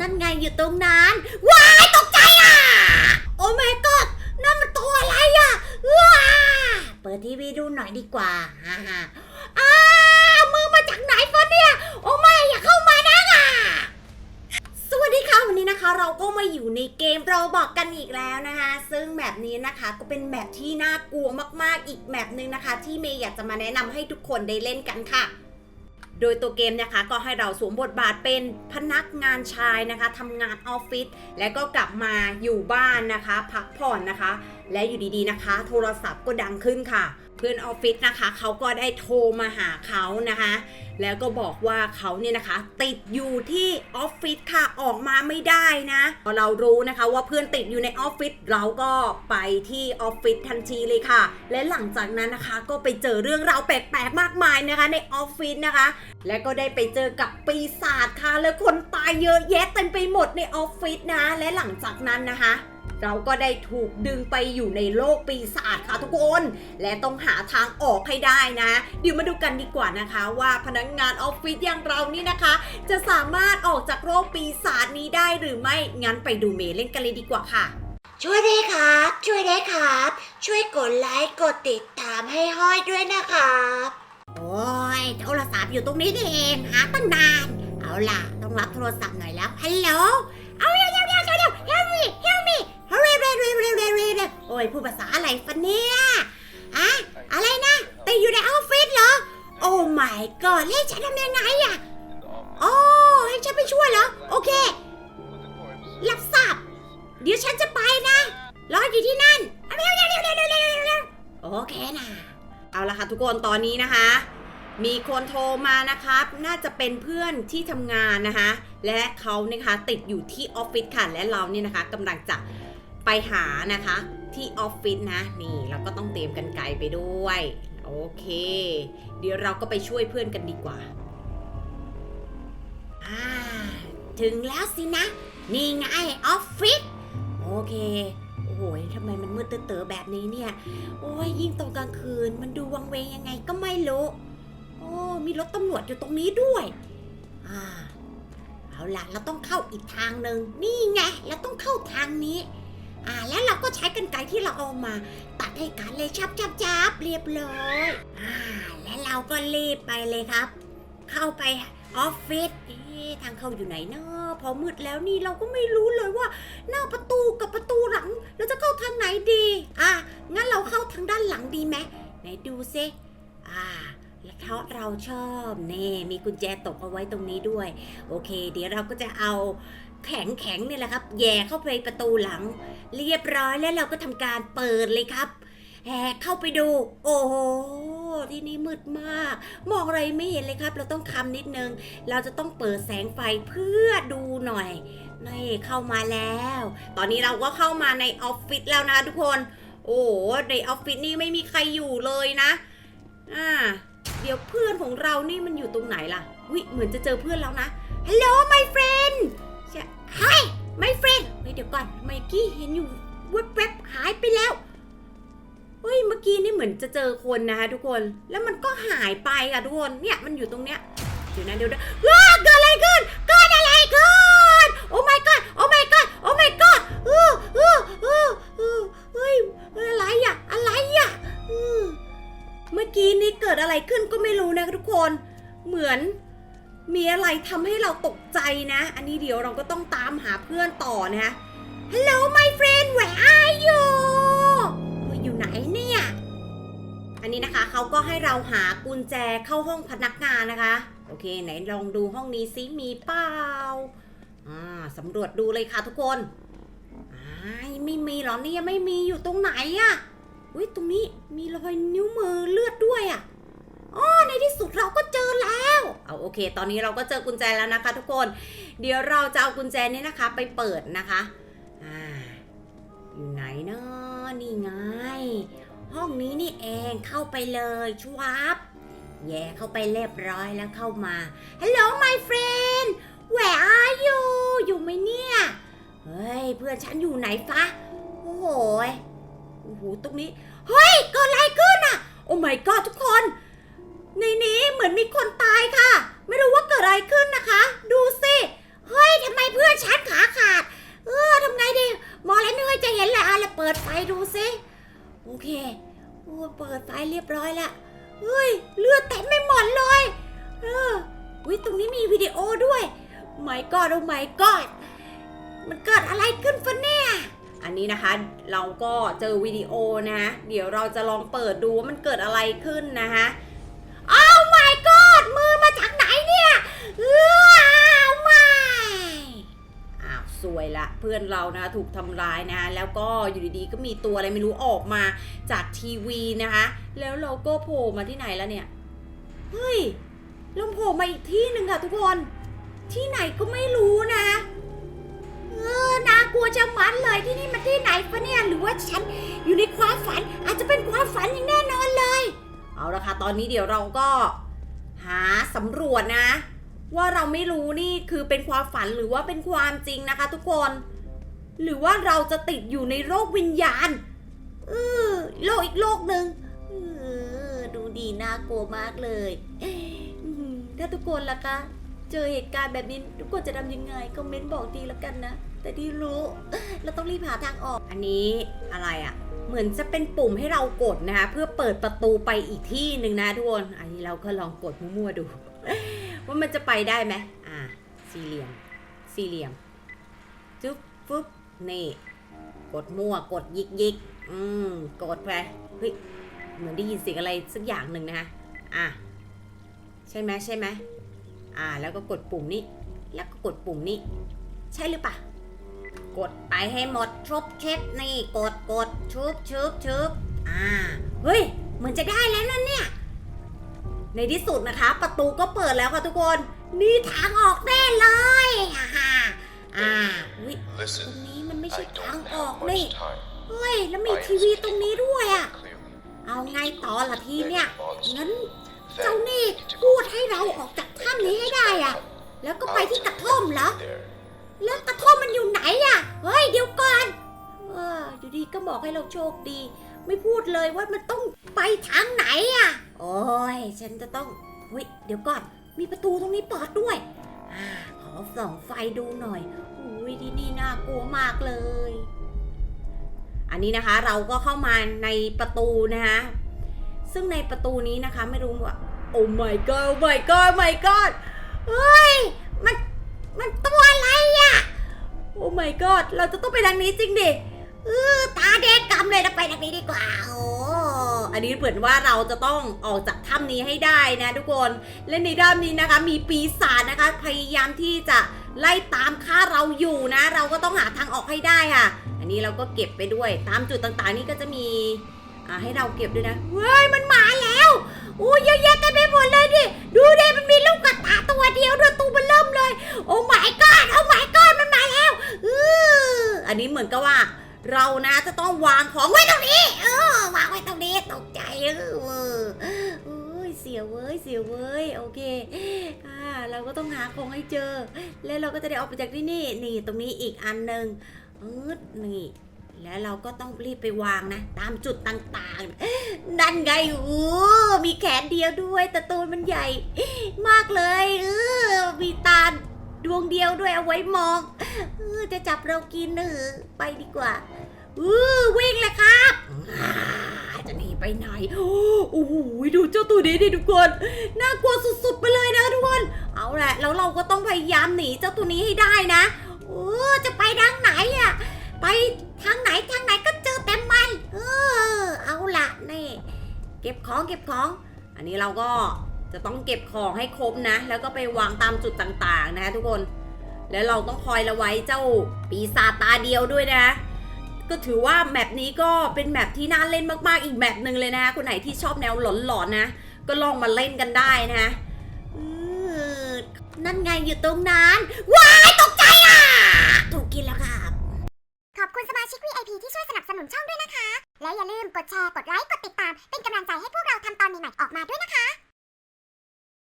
นั่นไงอยู่ตรงนั้น ว้ายตกใจอะ โอ้แม่ก็นั่นมันตัวอะไรอะว้าเปิดทีวีดูหน่อยดีกว่าฮ่าฮ่าอ้ามือมาจากไหนฟะเนี่ย โอ้ไม่อย่าเข้ามานะอะสวัสดีค่ะวันนี้นะคะ เราก็มาอยู่ในเกมเราบอกกันอีกแล้วนะคะ ซึ่งแบบนี้นะคะก็เป็นแบบที่น่ากลัวมากๆอีกแบบหนึ่งนะคะ ที่เมย์อยากจะมาแนะนำให้ทุกคนได้เล่นกันค่ะ โดยตัวเกมนะคะก็ให้เราสวมบทบาทเป็นพนักงานชายนะคะทำงานออฟฟิศและก็กลับมาอยู่บ้านนะคะ พักผ่อนนะคะ และอยู่ดีๆนะคะ โทรศัพท์ก็ดังขึ้นค่ะ พื่อนออฟฟิศนะคะเขาก็ได้โทรมาหาเขานะคะ แล้วก็บอกว่าเขาเนี่ยนะคะ ติดอยู่ที่ออฟฟิศค่ะออกมาไม่ได้นะพอเรารู้นะคะว่าเพื่อนติดอยู่ในออฟฟิศเราก็ไปที่ออฟฟิศทันทีเลยค่ะ และหลังจากนั้นนะคะก็ไปเจอเรื่องราวแปลกๆมากมายนะคะในออฟฟิศนะคะ และก็ได้ไปเจอกับปีศาจค่ะ และคนตายเยอะแยะเต็มไปหมดในออฟฟิศนะ และหลังจากนั้นนะคะ เราก็ได้ถูกดึงไปอยู่ในโลกปีศาจค่ะทุกคน และต้องหาทางออกให้ได้นะ เดี๋ยวมาดูกันดีกว่านะคะว่าพนักงานออฟฟิศอย่างเรานี่นะคะ จะสามารถออกจากโรคปีศาจนี้ได้หรือไม่ งั้นไปดูเมย์เล่นกันเลยดีกว่าค่ะช่วยได้ครับ ช่วยได้ครับ ช่วยกดไลค์กดติดตามให้ห้อยด้วยนะครับ โอ้ยโทรศัพท์อยู่ตรงนี้นี่เอง หาตั้งนาน เอาล่ะ ต้องรับโทรศัพท์หน่อยแล้ว ฮัลโหล ละค่ะทุกคนตอนนี้นะคะ มีคนโทรมานะครับ น่าจะเป็นเพื่อนที่ทำงานนะคะ และเขานะคะติดอยู่ที่ออฟฟิศค่ะ และเราเนี่ยนะคะกำลังจะไปหานะคะที่ออฟฟิศนะ นี่เราก็ต้องเตรียมกันไกลไปด้วย โอเค เดี๋ยวเราก็ไปช่วยเพื่อนกันดีกว่าอ่าถึงแล้วสินะ นี่ไงออฟฟิศโอเค โอ้โหทำไมมันมืดเต๋อๆแบบนี้เนี่ย โอ้ยยิ่งตอนกลางคืน มันดูวังเวงยังไงก็ไม่รู้โอ้มีรถตำรวจอยู่ตรงนี้ด้วย อ่า เอาล่ะเราต้องเข้าอีกทางหนึ่งนี่ไงเราต้องเข้าทางนี้ อ่า แล้วเราก็ใช้กันไกรที่เราเอามาตัดให้กันเลยชับชับชับเรียบร้อย อ่า แล้วเราก็รีบไปเลยครับ เข้าไป ออฟฟิศทางเข้าอยู่ไหนเนาะพอมืดแล้วนี่เราก็ไม่รู้เลยว่า หน้าประตูกับประตูหลัง เราจะเข้าทางไหนดี อะ งั้นเราเข้าทางด้านหลังดีไหมไหนดูซิอ่าแล้วเพราะเราชอบเน่มีกุญแจตกเอาไว้ตรงนี้ด้วย โอเค เดี๋ยวเราก็จะเอาแข็งแข็งนี่แหละครับ แย่เข้าไปประตูหลัง เรียบร้อยแล้วเราก็ทำการเปิดเลยครับ แหกเข้าไปดู โอ้โหที่นี่มืดมาก มองอะไรไม่เห็นเลยครับ เราต้องคำนิดนึง เราจะต้องเปิดแสงไฟเพื่อดูหน่อยนี่เข้ามาแล้ว ตอนนี้เราก็เข้ามาในออฟฟิศแล้วนะทุกคน โอ้โหในออฟฟิศนี่ไม่มีใครอยู่เลยนะ อ่า เดี๋ยวเพื่อนของเรานี่มันอยู่ตรงไหนล่ะวิเหมือนจะเจอเพื่อนแล้วนะ ฮัลโหล my friend ใช่ Hi my friend เฮ้ยเดี๋ยวก่อน ไมกี้เห็นอยู่แวบๆหายไปแล้ว เฮ้ยเมื่อกี้นี่เหมือนจะเจอคนนะคะทุกคนแล้วมันก็หายไปค่ะทุกคนเนี่ยมันอยู่ตรงเนี้ยเดี๋ยวนะเดี๋ยวนะว้าเกิดอะไรขึ้นเกิดอะไรขึ้นโอ้ my god โอ้ my god โอ้ my god เออเออเออเออเฮ้ยเฮ้ยอะไรอะอะไรอะเมื่อกี้นี่เกิดอะไรขึ้นก็ไม่รู้นะทุกคนเหมือนมีอะไรทำให้เราตกใจนะ อันนี้เดี๋ยวเราก็ต้องตามหาเพื่อนต่อนะ Hello my friend where are you อยู่ไหน อันนี้นะคะเขาก็ให้เราหากุญแจเข้าห้องพนักงานนะคะ โอเค ไหนลองดูห้องนี้ซิมีเปล่าอ่าสำรวจดูเลยค่ะทุกคนอ้าไม่มีหรอเนี่ยไม่มีอยู่ตรงไหนอะอุ้ยตรงนี้มีรอยนิ้วมือเลือดด้วยอะอ๋อในที่สุดเราก็เจอแล้ว เอาโอเค ตอนนี้เราก็เจอกุญแจแล้วนะคะ ทุกคน เดี๋ยวเราจะเอากุญแจนี้นะคะ ไปเปิดนะคะอ่าอยู่ไหนเนาะนี่ไง ห้องนี้นี่เองเข้าไปเลยชวับแย่เข้าไปเรียบร้อยแล้วเข้ามา Hello my friend where are you อยู่ไหมเนี่ย เฮ้ย เพื่อนฉันอยู่ไหนฟะ โอ้โหโอ้โหตรงนี้ เฮ้ยเกิดอะไรขึ้นอะโอ้ my god ทุกคน ในนี้เหมือนมีคนตายค่ะ ไม่รู้ว่าเกิดอะไรขึ้นนะคะ ดูสิ เฮ้ยทำไมเพื่อนฉันขาขาด เออทำไงดี มองอะไรไม่ค่อยจะเห็นเลยอะแล้วเปิดไฟดูสิ โอเคโอ้เปิดไฟเรียบร้อยแล้วเฮ้ย เลือดเต็มไม่หมดเลย เออวิตรงนี้มีวิดีโอด้วยไม่กอดโอ้ไม่กอดมันเกิดอะไรขึ้นฟะเนี่ย อันนี้นะคะเราก็เจอวิดีโอนะ เดี๋ยวเราจะลองเปิดดูว่ามันเกิดอะไรขึ้นนะคะ วยละ เพื่อนเรานะถูกทำร้ายนะ แล้วก็อยู่ดีๆก็มีตัวอะไรไม่รู้ออกมาจากทีวีนะคะ แล้วเราก็โผล่มาที่ไหนแล้วเนี่ยเฮ้ยเราโผล่มาอีกที่หนึ่งค่ะทุกคน ที่ไหนก็ไม่รู้นะเออน่ากลัวจะมัดเลยที่นี่มันที่ไหนปะเนี่ยหรือว่าฉันอยู่ในความฝัน อาจจะเป็นความฝันอย่างแน่นอนเลย เอาละค่ะตอนนี้เดี๋ยวเราก็หาสำรวจนะ ว่าเราไม่รู้นี่คือเป็นความฝันหรือว่าเป็นความจริงนะคะ ทุกคน หรือว่าเราจะติดอยู่ในโลกวิญญาณเออโลกอีกโลกหนึ่งเออดูดีน่ากลัวมากเลยถ้าทุกคนล่ะคะเจอเหตุการณ์แบบนี้ทุกคนจะทำยังไงคอมเมนต์บอกดีแล้วกันนะ แต่ที่รู้เราต้องรีบหาทางออก อันนี้อะไรอะ่ะ เหมือนจะเป็นปุ่มให้เรากดนะคะ เพื่อเปิดประตูไปอีกที่หนึ่งนะทุกคน อันนี้เราก็ลองกดมั่วๆดู ว่ามันจะไปได้ไหมอ่าสี่เหลี่ยม สี่เหลี่ยมจุ๊บปุ๊บนี่ กดมั่ว กดยิกยิกอืม กดไปเฮ้ย เหมือนได้ยินเสียงอะไรสักอย่างหนึ่งนะคะอะ ใช่ไหมใช่ไหมอ่า แล้วก็กดปุ่มนี้ แล้วก็กดปุ่มนี้ ใช่หรือเปล่ากดไปให้หมดชุบเช็ดนี่ กดกดชุบชุบชุบอ่า เฮ้ย เหมือนจะได้แล้วนั่นเนี่ย ในที่สุดนะคะ ประตูก็เปิดแล้วค่ะทุกคน นี่ทางออกแน่เลยอ่าฮ่าอ่าอุ้ยตรง Listen, นี้มันไม่ใช่ I ทาง don't ออก have นี่ much time. เฮ้ยแล้วมี I ทีวีตรงนี้ด้วยอะ clearly. เอาไงต่อล่ะทีเนี่ย Monster. งั้น Then เจ้านี่ we need to พู go ดให้เราออกจากถ้ำนี้ให้ to ได้ that อะ tunnel. แล้วก็ไป I'll ที่ก tell ระ you ท่อม what เหรอ is there. แล้วกระท่อมมันอยู่ไหนอะเฮ้ยเดี๋ยวก่อนเอออยู่ดีก็บอกให้เราโชคดี ไม่พูดเลยว่ามันต้องไปทางไหนอะ โอ้ย ฉันจะต้องเฮ้ยเดี๋ยวก่อน มีประตูตรงนี้เปิดด้วยอ่าขอส่องไฟดูหน่อยอุ้ยที่นี่น่ากลัวมากเลย อันนี้นะคะเราก็เข้ามาในประตูนะคะซึ่งในประตูนี้นะคะไม่รู้ว่า โอ้ my god โอ้ my god โอ้ my god เฮ้ย มัน มันตัวอะไรอะโอ้ my god เราจะต้องไปทางนี้จริงดิเออตาแดงกำเลยนะไปทางนี้ดีกว่า โอ้ อันนี้เหมือนว่าเราจะต้องออกจากถ้ำนี้ให้ได้นะทุกคน และในด้านนี้นะคะ มีปีศาจนะคะ พยายามที่จะไล่ตามฆ่าเราอยู่นะ เราก็ต้องหาทางออกให้ได้ค่ะ อันนี้เราก็เก็บไปด้วย ตามจุดต่างๆ นี่ก็จะมีให้เราเก็บด้วยนะ เฮ้ยมันมาแล้วอู้ยเยอะแยะกันไปหมดเลยดิ ก็ต้องหาของให้เจอ แล้วเราก็จะได้ออกไปจากที่นี่นี่ตรงนี้อีกอันหนึ่งอืดนี่ แล้วเราก็ต้องรีบไปวางนะ ตามจุดต่างๆ นั่นไงโอ้มีแขนเดียวด้วยแต่ตัวมันใหญ่ มากเลยเออมีตาดวงเดียวด้วยเอาไว้มองเออจะจับเรากินเออไปดีกว่า ออวิ่งเลยครับอ่าจะหนีไปไหน โอ้โหดูเจ้าตัวนี้ดิทุกคน น่ากลัวสุดๆไปเลยนะทุกคน เอาแหละแล้วเราก็ต้องพยายามหนีเจ้าตัวนี้ให้ได้นะเออจะไปทางไหนอะไปทางไหนทางไหนก็เจอเต็มมันเออเอาละนี่ เก็บของเก็บของ อันนี้เราก็จะต้องเก็บของให้ครบนะ แล้วก็ไปวางตามจุดต่างๆ นะทุกคน แล้วเราต้องคอยระไว้เจ้าปีศาจตาเดียวด้วยนะ ก็ถือว่าแมปนี้ก็เป็นแมปที่น่าเล่นมากๆ อีกแมปหนึ่งเลยนะคนไหนที่ชอบแนวหลอนๆนะ ก็ลองมาเล่นกันได้นะอือนั่นไงอยู่ตรงนั้น ว้ายตกใจอะ ถูกกินแล้วครับขอบคุณสมาชิก VIP ที่ช่วยสนับสนุนช่องด้วยนะคะ และอย่าลืมกดแชร์ กดไลค์ กดติดตาม เป็นกำลังใจให้พวกเราทำตอนใหม่ๆออกมาด้วยนะคะ